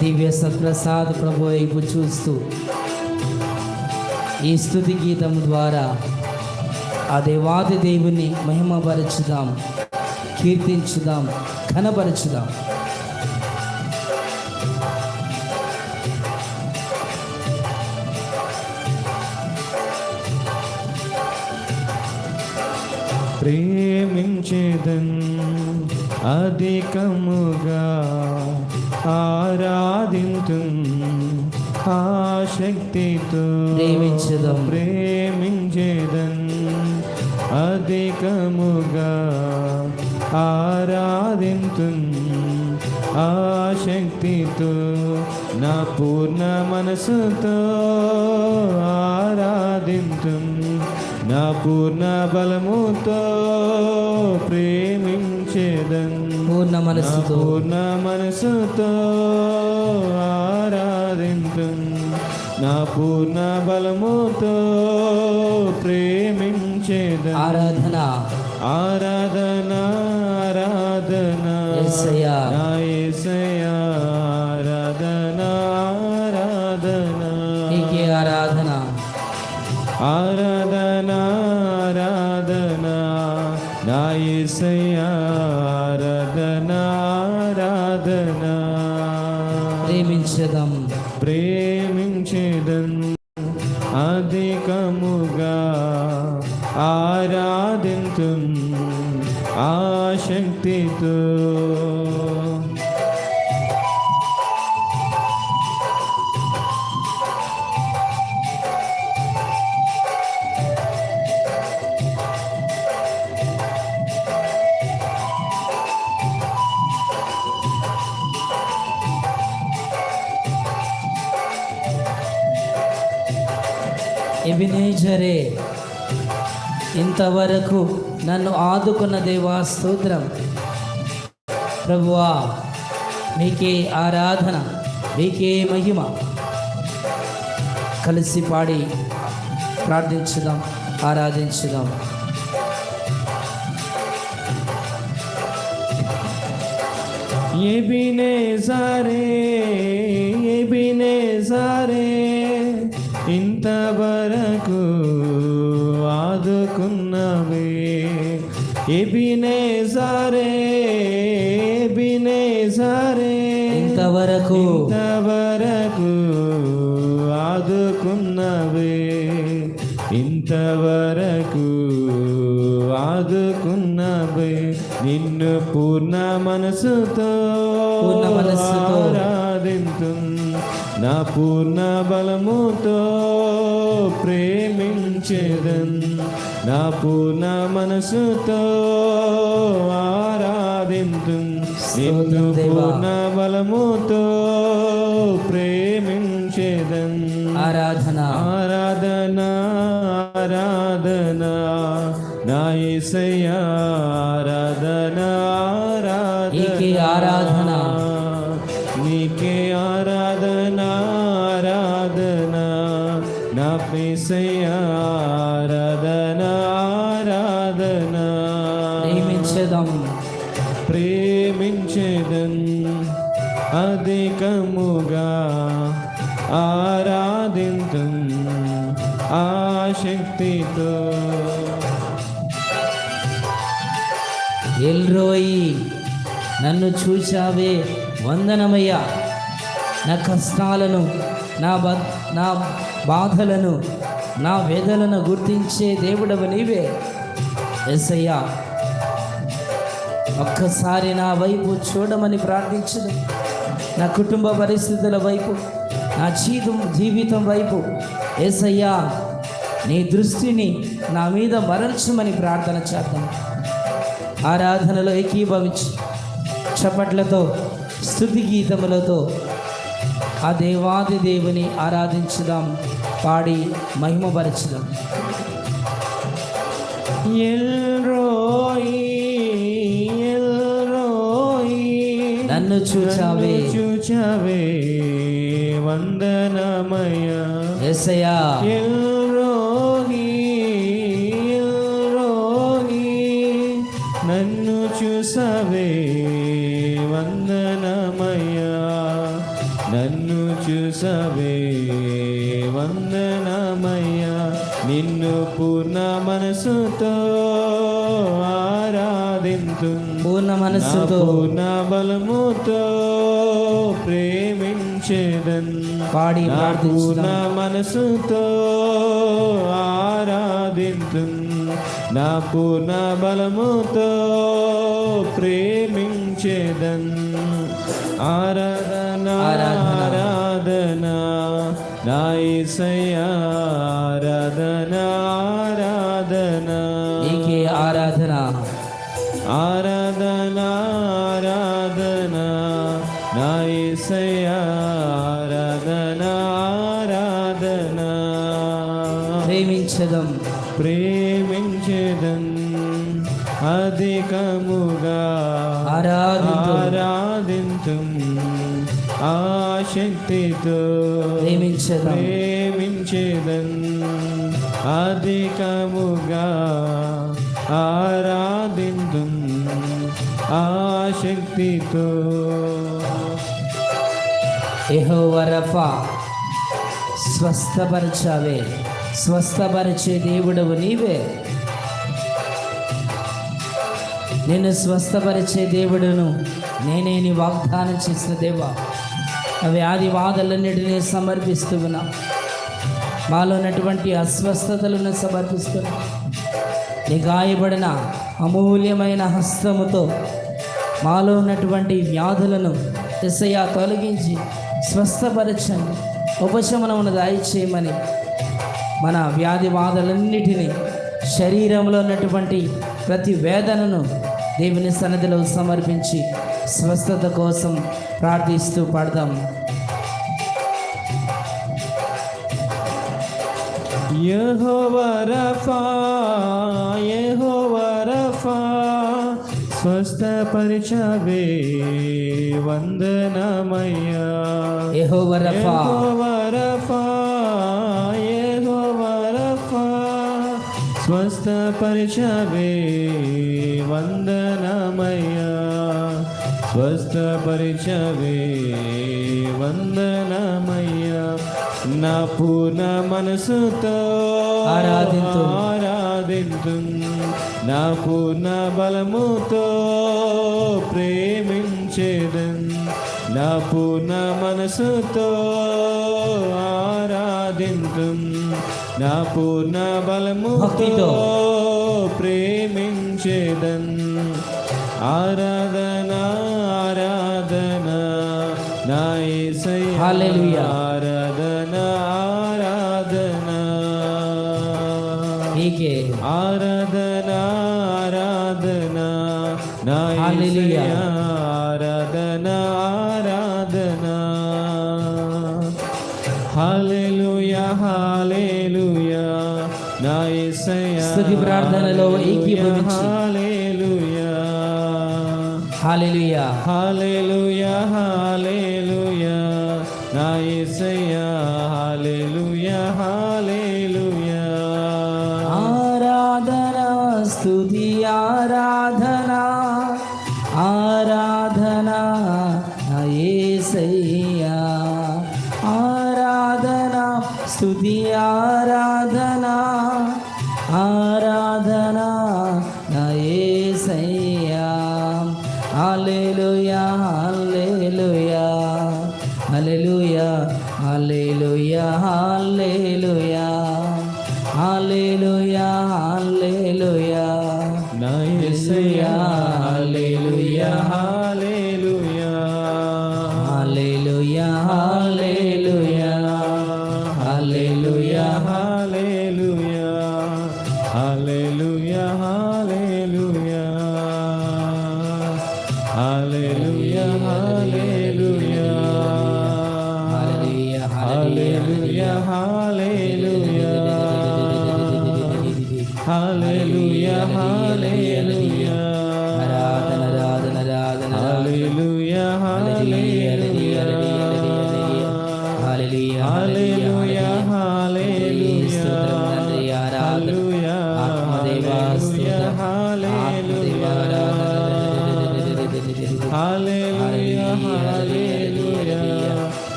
దివ్య సత్ప్రసాద్ ప్రభు వైపు చూస్తూ ఈ స్థుతి గీతం ద్వారా ఆ దేవాది దేవుని మహిమపరచుదాం కీర్తించుదాం ఘనపరచుదాం. ప్రేమించేదన్ అధికముగా ఆరాధింతు ఆశక్తితో ప్రేమించెదం. ప్రేమించేదన్ అధికముగా ఆరాధింతు ఆశక్తితో నా పూర్ణ మనసుతో ఆరాధింతు నా పూర్ణ బలముతో ప్రేమించేదన్. పూర్ణ నా మనస్సుతో పూర్ణ మనసుతో ఆరాధింతు నా పూర్ణ బలముతో ప్రేమించేదన్. ఆరాధన. ఆరాధన ఆరాధన. నా యేసయ్యా, ఆరాధన ఆరాధన. ఆరాధన. ఆరాధన. ఆరాధన నా యేసయ్యా, ఆరాధన ఎబినేజరే ఇంతవరకు నన్ను ఆదుకున్న దేవా స్తోత్రం. ప్రభువా మీకే ఆరాధన మీకే మహిమ. కలిసి పాడి ప్రార్థించుదాం ఆరాధించుదాం. ఎబినేజరే ఎబినేజరే. ఇంతవరకు ఆదుకున్నవే. ఎబినేజరే ఎబినేజరే. ఇంతవరకు ఇంతవరకు ఆదుకున్నవే. ఇంతవరకు ఆదుకున్నవే. నిన్ను పూర్ణ మనసుతో పూర్ణ మనస్సుతో ఆరాధింతు నా పూర్ణ బలముతో ప్రేమించేదన్. నా పూర్ణ మనసుతో ఆరాధింతు నిన్ను. పూర్ణ బలముతో ప్రేమించేదన్. ఆరాధన. ఆరాధన ఆరాధన. నా ఆరాధన ఆరాధన. ఆరాధన. నీకే ఆరాధన ఆరాధన ప్రేమించదాం. ప్రేమించేదన్ అధికముగా ఆరాధింతు ఆశక్తితో ఎల్రోయి నన్ను చూచావే వందనమయ్యా. నా కష్టాలను నా బ నా బాధలను నా వేదలను గుర్తించే దేవుడవ నీవే. ఎస్సయ్యా ఒక్కసారి నా వైపు చూడమని ప్రార్థించదు నా కుటుంబ పరిస్థితుల వైపు నా జీవితం జీవితం వైపు ఏసయ్యా నీ దృష్టిని నా మీద మరల్చమని ప్రార్థన చేద్దాం. ఆరాధనలో ఏకీభవించి. చప్పట్లతో స్థుతి గీతములతో ఆ దేవాది దేవుని ఆరాధించుదాం పాడి మహిమపరచుదాం. నన్ను చూచావే. చూచావే వందనమయ. ఎసయా నన్ను చూసవే వందనమయ. నన్ను చూసవే వందనమయ్యా. నిన్ను పూర్ణ మనసుతో ఆరాధింతు పూర్ణ మనసుతో పూర్ణ బలముతో ప్రేమించేదన్. పాడి పూర్ణ మనసుతో ఆరాధింతు నా పూర్ణ బలముతో ప్రేమించేదన్. ఆరాధన ఆరాధన. ఆరాధన నా యేసయ్యా ఆరాధన ఆరాధన. నీకే ఆరాధన. ఆరాధన ఆరాధన నా యేసయ్యా ఆరాధన ఆరాధన. ప్రేమించదం. ప్రేమించేదన్ ఆశక్తితో ప్రేమించదం. ప్రేమించేదన్ అధికముగా ఆరాధింతు ఆశక్తితో. యెహోవా స్వస్థపరచావే స్వస్థపరిచే దేవుడవు నీవే. నిన్ను స్వస్థపరిచే దేవుడును నేనే నీ వాగ్దానం చేసిన దేవా. వ్యాధి బాధలన్నిటినీ సమర్పిస్తూ ఉన్నా మాలో ఉన్నటువంటి అస్వస్థతలను సమర్పిస్తున్నా. నీ గాయపడిన అమూల్యమైన హస్తముతో మాలో ఉన్నటువంటి వ్యాధులను ఎస్ఐయా తొలగించి స్వస్థపరచండి. ఉపశమనమును దయచేయమని మన వ్యాధి బాధలన్నిటినీ శరీరంలో ఉన్నటువంటి ప్రతి వేదనను దేవుని సన్నిధిలో సమర్పించి స్వస్థత కోసం ప్రార్థిస్తూ పాడదాం. యెహోవా రఫా యెహోవా రఫా స్వస్థపరిచవే వందనమయ్యా. యెహోవా స్వస్థపరిచవే వందనమయ్యా. స్వస్థపరిచవే వందనమయ్యా. నా పూర్ణ మనసుతో ఆరాధింతు. ఆరాధింతు నా పూర్ణ బలముతో ప్రేమించేదన్ నా పూర్ణ మనసుతో ఆరాధింతు. నా పూర్ణ బలముతో. ప్రేమించేదన్. ఆరాధన ఆరాధన నా హల్లెలూయా. ఆరాధన ఆరాధన. ఆరాధన ఆరాధన నా స్తుతి ప్రార్థనలో ఏకీభవించి. హల్లెలూయా. Hallelujah hallelujah hallelujah. నా యేసయ్యా.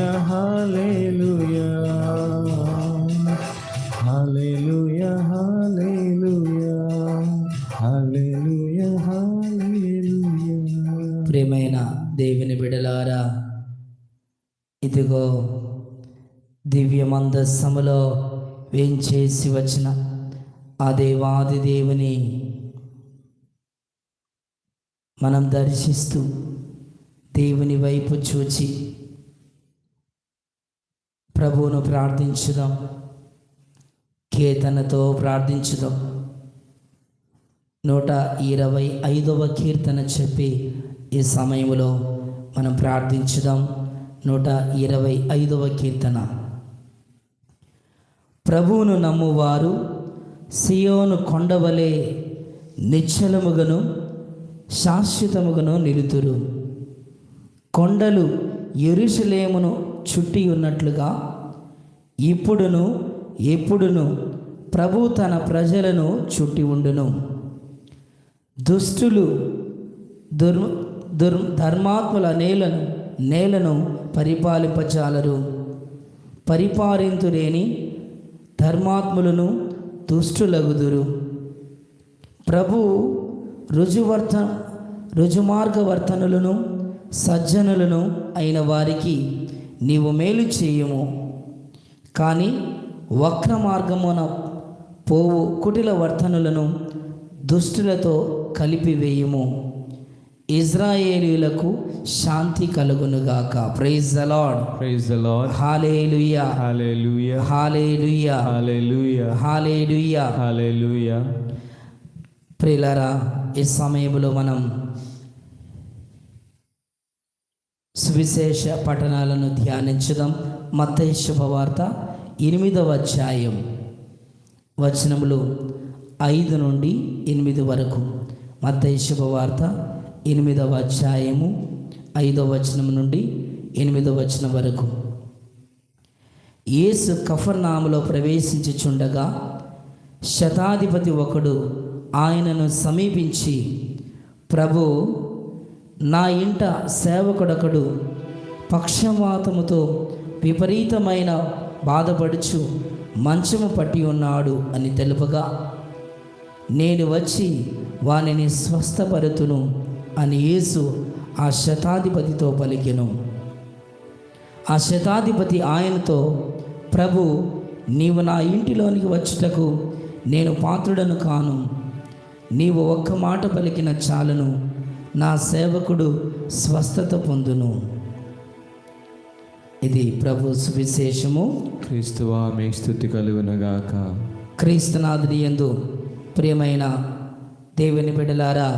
హల్లెలూయా హల్లెలూయా. Hallelujah hallelujah. హల్లెలూయా హల్లెలూయా. ప్రియమైన దేవుని బిడలారా ఇదిగో దివ్య మందస్సములో వేంచేసి వచ్చిన ఆ దేవాది దేవుని మనం దర్శిస్తూ దేవుని వైపు చూచి ప్రభువును ప్రార్థించుదాం. కీర్తనతో ప్రార్థించుదాం. నూట ఇరవై ఐదవ కీర్తన చెప్పి ఈ సమయంలో మనం ప్రార్థించుదాం. నూట ఇరవై ఐదవ కీర్తన. ప్రభువును నమ్మువారు సియోను కొండవలే నిశ్చలముగను శాశ్వతముగను నిలుతురు. కొండలు ఎరుసలేమును చుట్టి ఉన్నట్లుగా ఇప్పుడును ఎప్పుడును ప్రభు తన ప్రజలను చుట్టి ఉండును. దుష్టులు దుర్ దుర్ ధర్మాత్ముల నేలను నేలను పరిపాలింపచాలరు పరిపాలింతులేని ధర్మాత్ములను దుష్టులగుదురు. ప్రభు రుజువర్త రుజుమార్గవర్తనులను సజ్జనులను అయిన వారికి నీవు మేలు చేయము. కానీ వక్ర మార్గమున పోవు కుటిల వర్తనులను దుష్టులతో కలిపివేయుము ఇజ్రాయేలీలకు శాంతి కలుగునుగాక praise the lord the Lord. Hallelujah Hallelujah. Hallelujah Hallelujah. Hallelujah Hallelujah. ప్రియులారా ఈ సమయంలో మనం సువిశేష పఠనాలను ధ్యానించుదాం మత్తయి శుభవార్త ఎనిమిదవ అధ్యాయం వచనములు ఐదు నుండి ఎనిమిది వరకు. మత్తయి శుభవార్త ఎనిమిదవ అధ్యాయము ఐదవ వచనం నుండి ఎనిమిదవ వచనం వరకు. యేసు కఫర్నామలో ప్రవేశించుచుండగా శతాధిపతి ఒకడు ఆయనను సమీపించి ప్రభు నా ఇంట సేవకుడొకడు పక్షవాతముతో విపరీతమైన బాధపడుచు మంచము పట్టి ఉన్నాడు అని తెలుపగా నేను వచ్చి వానిని స్వస్థపరుతును అని యేసు ఆ శతాధిపతితో పలికెను. ఆ శతాధిపతి ఆయనతో ప్రభు నీవు నా ఇంటిలోనికి వచ్చుటకు నేను పాత్రుడను కాను. నీవు ఒక్క మాట పలికిన చాలును నా సేవకుడు స్వస్థత పొందును. ఇది ప్రభు సువిశేషము. క్రీస్తువా మీ స్థుతి కలుగునగాక. క్రీస్తునాథుని యందు ప్రియమైన దేవుని బిడ్డలారా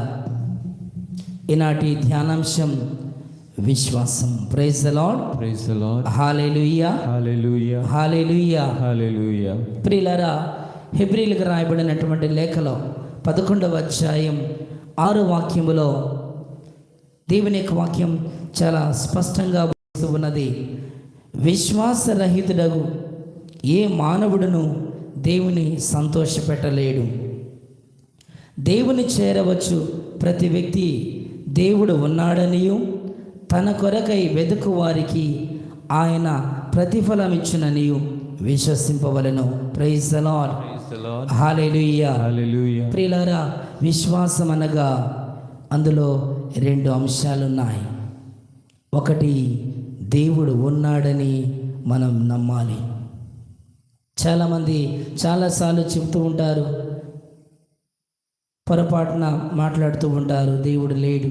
ఈనాటి ధ్యానాంశం విశ్వాసం. Praise Lord praise Lord hallelujah hallelujah hallelujah hallelujah ప్రియులరా హెబ్రిలకు రాయబడినటువంటి లేఖలో పదకొండవ అధ్యాయం ఆరు వాక్యములో దేవుని యొక్క వాక్యం చాలా స్పష్టంగా ఉన్నది. విశ్వాసరహితుడగు ఏ మానవుడును దేవుని సంతోషపెట్టలేడు. దేవుని చేరవచ్చు ప్రతి వ్యక్తి దేవుడు ఉన్నాడనియు తన కొరకై వెతుకు వారికి ఆయన ప్రతిఫలమిచ్చుననియు విశ్వసింపవలను. Praise the Lord praise the Lord hallelujah hallelujah ప్రియులారా విశ్వాసం అనగా అందులో రెండు అంశాలు ఉన్నాయి ఒకటి దేవుడు ఉన్నాడని మనం నమ్మాలి. చాలామంది చాలాసార్లు చెబుతూ ఉంటారు. పొరపాటున మాట్లాడుతూ ఉంటారు. దేవుడు లేడు.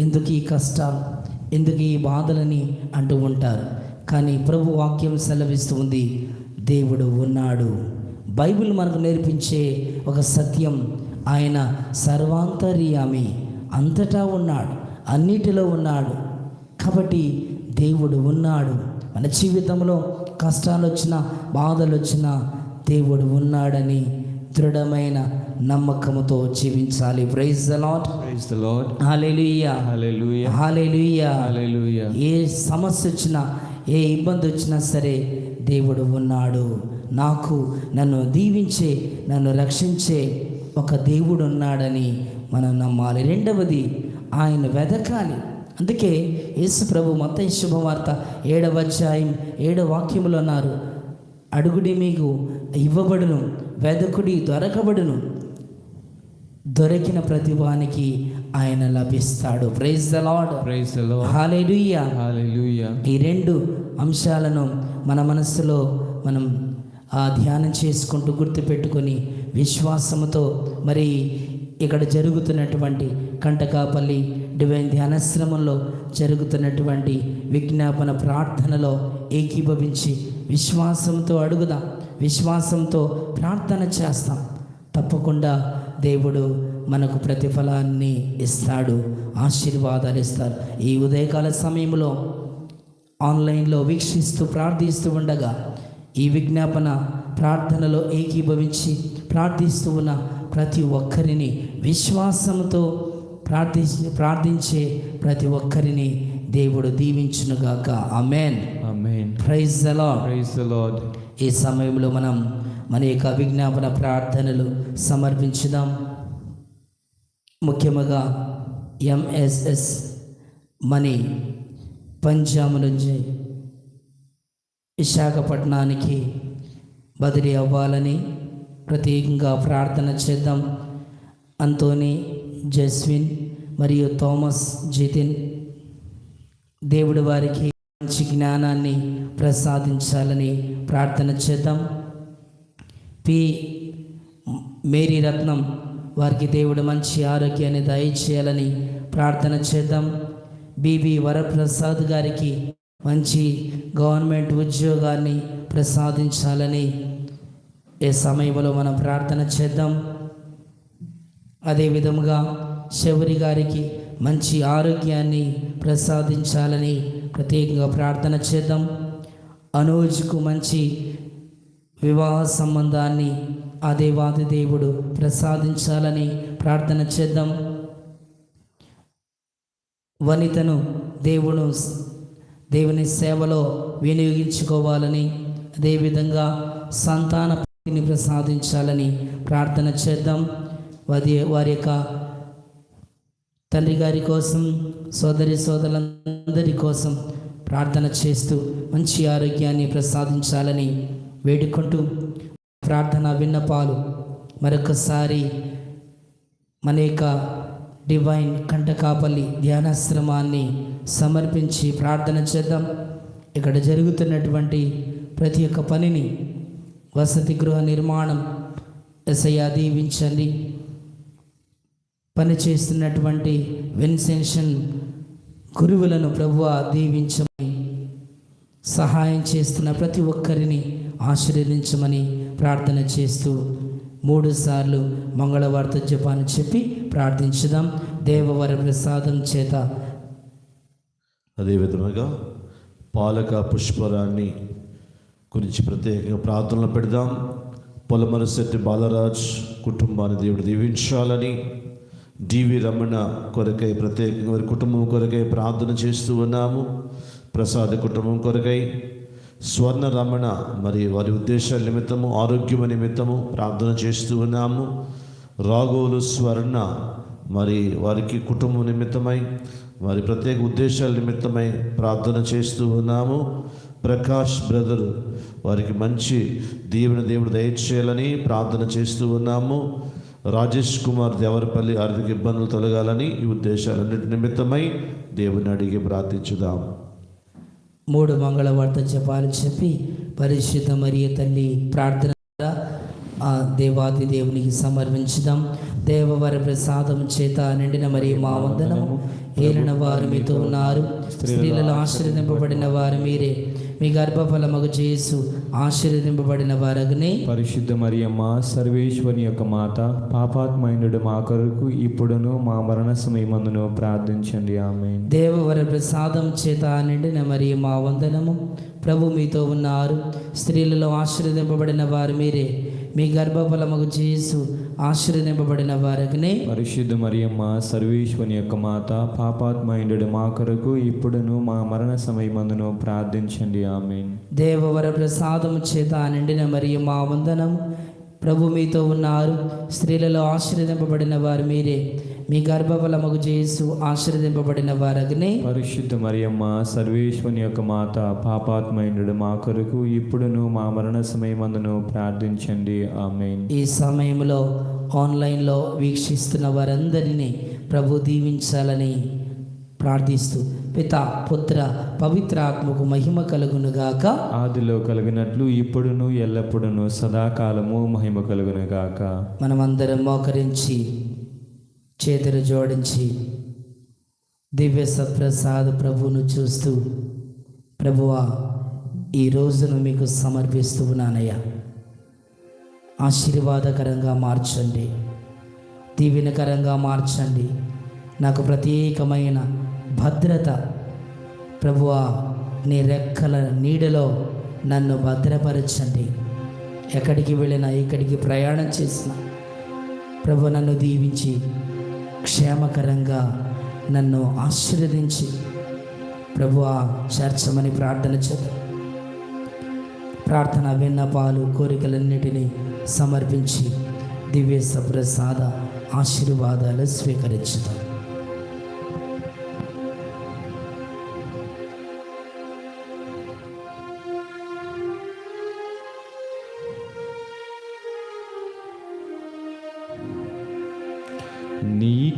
ఎందుకు ఈ కష్టాలు? ఎందుకు ఈ బాధలని అంటూ ఉంటారు. కానీ ప్రభు వాక్యం సెలవిస్తుంది దేవుడు ఉన్నాడు. బైబిల్ మనకు నేర్పించే ఒక సత్యం. ఆయన సర్వాంతర్యామి. అంతటా ఉన్నాడు. అన్నిటిలో ఉన్నాడు. కాబట్టి దేవుడు ఉన్నాడు. మన జీవితంలో కష్టాలు వచ్చినా బాధలు వచ్చినా దేవుడు ఉన్నాడని దృఢమైన నమ్మకముతో జీవించాలి. Praise the lot Praise the Lord. Hallelujah Hallelujah. Hallelujah Hallelujah. ఏ సమస్య వచ్చినా ఏ ఇబ్బంది వచ్చినా సరే దేవుడు ఉన్నాడు. నాకు నన్ను దీవించే నన్ను రక్షించే ఒక దేవుడు ఉన్నాడని మనం నమ్మాలి. రెండవది ఆయన వెదకాలి. అందుకే యేసు ప్రభు మొత్తం శుభవార్త ఏడవ అధ్యాయం ఏడవ వాక్యములు అన్నారు అడుగుడి మీకు ఇవ్వబడును వెదకుడి దొరకబడును దొరికిన ప్రతిభానికి ఆయన లభిస్తాడు. Praise the Hallelujah. ఈ రెండు అంశాలను మన మనస్సులో మనం ఆ ధ్యానం చేసుకుంటూ గుర్తుపెట్టుకొని విశ్వాసముతో మరి ఇక్కడ జరుగుతున్నటువంటి కంటకాపల్లి డివైన్ ధ్యానాశ్రమంలో జరుగుతున్నటువంటి విజ్ఞాపన ప్రార్థనలో ఏకీభవించి విశ్వాసంతో అడుగుదాం. విశ్వాసంతో ప్రార్థన చేస్తాం. తప్పకుండా దేవుడు మనకు ప్రతిఫలాన్ని ఇస్తాడు ఆశీర్వాదాలు ఇస్తారు. ఈ ఉదయకాల సమయంలో ఆన్లైన్లో వీక్షిస్తూ ప్రార్థిస్తూ ఉండగా ఈ విజ్ఞాపన ప్రార్థనలో ఏకీభవించి ప్రార్థిస్తూ ఉన్న ప్రతి ఒక్కరిని విశ్వాసంతో ప్రార్థి ప్రార్థించే ప్రతి ఒక్కరిని దేవుడు దీవించునుగాక. అమెన్. Praise Lord. ఈ సమయంలో మనం మన యొక్క విజ్ఞాపన ప్రార్థనలు సమర్పించుదాం. ముఖ్యముగా ఎంఎస్ఎస్ మనీ పంజాబ్ నుంచి విశాఖపట్నానికి బదిలీ అవ్వాలని ప్రత్యేకంగా ప్రార్థన చేద్దాం. అంతోని జస్విన్ మరియు థామస్ జితిన్ దేవుడు వారికి మంచి జ్ఞానాన్ని ప్రసాదించాలని ప్రార్థన చేద్దాం. పి. మేరీ రత్నం వారికి దేవుడు మంచి ఆరోగ్యాన్ని దయచేయాలని ప్రార్థన చేద్దాం. బీబీ వరప్రసాద్ గారికి మంచి గవర్నమెంట్ ఉద్యోగాన్ని ప్రసాదించాలని ఏ సమయంలో మనం ప్రార్థన చేద్దాం. అదే విధముగా శౌరి గారికి మంచి ఆరోగ్యాన్ని ప్రసాదించాలని ప్రత్యేకంగా ప్రార్థన చేద్దాం. అనోజ్కు మంచి వివాహ సంబంధాన్ని ఆ దేవాది దేవుడు ప్రసాదించాలని ప్రార్థన చేద్దాం. వనితను దేవుడు దేవుని సేవలో వినియోగించుకోవాలని అదేవిధంగా సంతాన ప్రసాదించాలని ప్రార్థన చేద్దాం. వారి వారి యొక్క తండ్రి గారి కోసం సోదరి సోదరులందరి కోసం ప్రార్థన చేస్తూ మంచి ఆరోగ్యాన్ని ప్రసాదించాలని వేడుకుంటూ ప్రార్థన విన్నపాలు మరొకసారి మన యొక్క డివైన్ కంటకాపల్లి ధ్యానాశ్రమాన్ని సమర్పించి ప్రార్థన చేద్దాం. ఇక్కడ జరుగుతున్నటువంటి ప్రతి ఒక్క పనిని వసతి గృహ నిర్మాణం ఎసయ్య దీవించండి. పనిచేస్తున్నటువంటి వెన్సెన్షన్ గురువులను ప్రభువ దీవించమని సహాయం చేస్తున్న ప్రతి ఒక్కరిని ఆశీర్వదించమని ప్రార్థన చేస్తూ మూడు సార్లు మంగళవార్త జపాన్ని చెప్పి ప్రార్థించుదాం. దేవవర ప్రసాదం చేత అదే విధముగా పాలక పుష్పరాన్ని గురించి ప్రత్యేకంగా ప్రార్థనలు పెడదాం. పొలమరశెట్టి బాలరాజ్ కుటుంబాన్ని దేవుడు దీవించాలని డివి రమణ కొరకై ప్రత్యేకంగా వారి కుటుంబం కొరకై ప్రార్థన చేస్తూ ఉన్నాము. ప్రసాద్ కుటుంబం కొరకై స్వర్ణ రమణ మరి వారి ఉద్దేశాల నిమిత్తము ఆరోగ్యం నిమిత్తము ప్రార్థన చేస్తూ ఉన్నాము. రాఘవులు స్వర్ణ మరి వారికి కుటుంబం నిమిత్తమై వారి ప్రత్యేక ఉద్దేశాల నిమిత్తమై ప్రార్థన చేస్తూ ఉన్నాము. ప్రకాష్ బ్రదర్ వారికి మంచి దీవెన దేవుడు దయచేయాలని ప్రార్థన చేస్తూ ఉన్నాము. రాజేష్ కుమార్ దేవరపల్లి ఆర్థిక ఇబ్బందులు తొలగాలని ఈ ఉద్దేశాలన్నిటి నిమిత్తమై దేవుని అడిగి ప్రార్థించుదాం. మూడు మంగళవార్త చెప్పాలని చెప్పి పరిశుద్ధ మరియ తల్లి ప్రార్థన ఆ దేవాది దేవునికి సమర్పించుదాం. దేవవర ప్రసాదం చేత నిండిన మరి మా వందనము. ఏలిన వారు మీతో ఉన్నారు. స్త్రీలలో ఆశ్రయింపబడిన వారు మీరే. మీ గర్భఫలముకు చేసు ఆశీర్వదింపబడిన వారగునే. పరిశుద్ధ మరియమ్మ సర్వేశ్వరి యొక్క మాత పాపాత్మైనుడు మా కొరకు ఇప్పుడును మా మరణ సమయమందును ప్రార్థించండి. ఆమె దేవవర ప్రసాదం చేత నిండిన మరి మా వందనము. ప్రభు మీతో ఉన్నారు. స్త్రీలలో ఆశీర్వదింపబడిన వారు మీరే. మీ గర్భఫలముకు చేసు ఆశీర్వదింపబడిన వారగునే పరిశుద్ధ మరియమ్మ సర్వేశ్వరి యొక్క మాత పాపాత్మైనుడు మా కొరకు ఇప్పుడును మా మరణ సమయమందును ప్రార్థించండి. ఆమె దేవవర ప్రసాదము చేత నిండిన మరియు మా వందనము. ప్రభు మీతో ఉన్నారు. స్త్రీలలో ఆశీర్వదింపబడిన వారు మీరే. మీ గర్భఫలముకు చేసు ఆశీర్వదింపబడిన వారగునే. పరిశుద్ధ మరియమ్మ సర్వేశ్వని యొక్క మాత పాపాత్మైనుడు మా కొరకు ఇప్పుడును మా మరణ సమయమందును ప్రార్థించండి. ఆమె ఈ సమయంలో ఆన్లైన్లో వీక్షిస్తున్న వారందరినీ ప్రభు దీవించాలని ప్రార్థిస్తూ పిత పుత్ర పవిత్ర ఆత్మకు మహిమ కలుగునుగాక ఆదిలో కలిగినట్లు ఇప్పుడును ఎల్లప్పుడును సదాకాలము మహిమ కలుగును గాక. మనమందరం మోకరించి చేతులు జోడించి దివ్య సప్రసాద్ ప్రభువును చూస్తూ ప్రభువా ఈ రోజును మీకు సమర్పిస్తూ ఉన్నానయ్యా. ఆశీర్వాదకరంగా మార్చండి. దీవెనకరంగా మార్చండి. నాకు ప్రత్యేకమైన భద్రత. ప్రభువా నీ రెక్కల నీడలో నన్ను భద్రపరచండి. ఎక్కడికి వెళ్ళినా ఎక్కడికి ప్రయాణం చేసిన ప్రభు నన్ను దీవించి క్షేమకరంగా నన్ను ఆశీర్వదించి ప్రభు చేర్చమని ప్రార్థన చేద్దాం. ప్రార్థన విన్నపాలు కోరికలన్నిటినీ సమర్పించి దివ్య సప్రసాద ఆశీర్వాదాలు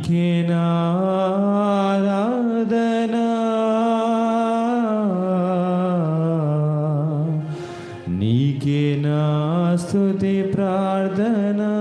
స్వీకరించుదాం నీకేనా ఆరాధనా నీకేనా స్తుతి ప్రార్థనా.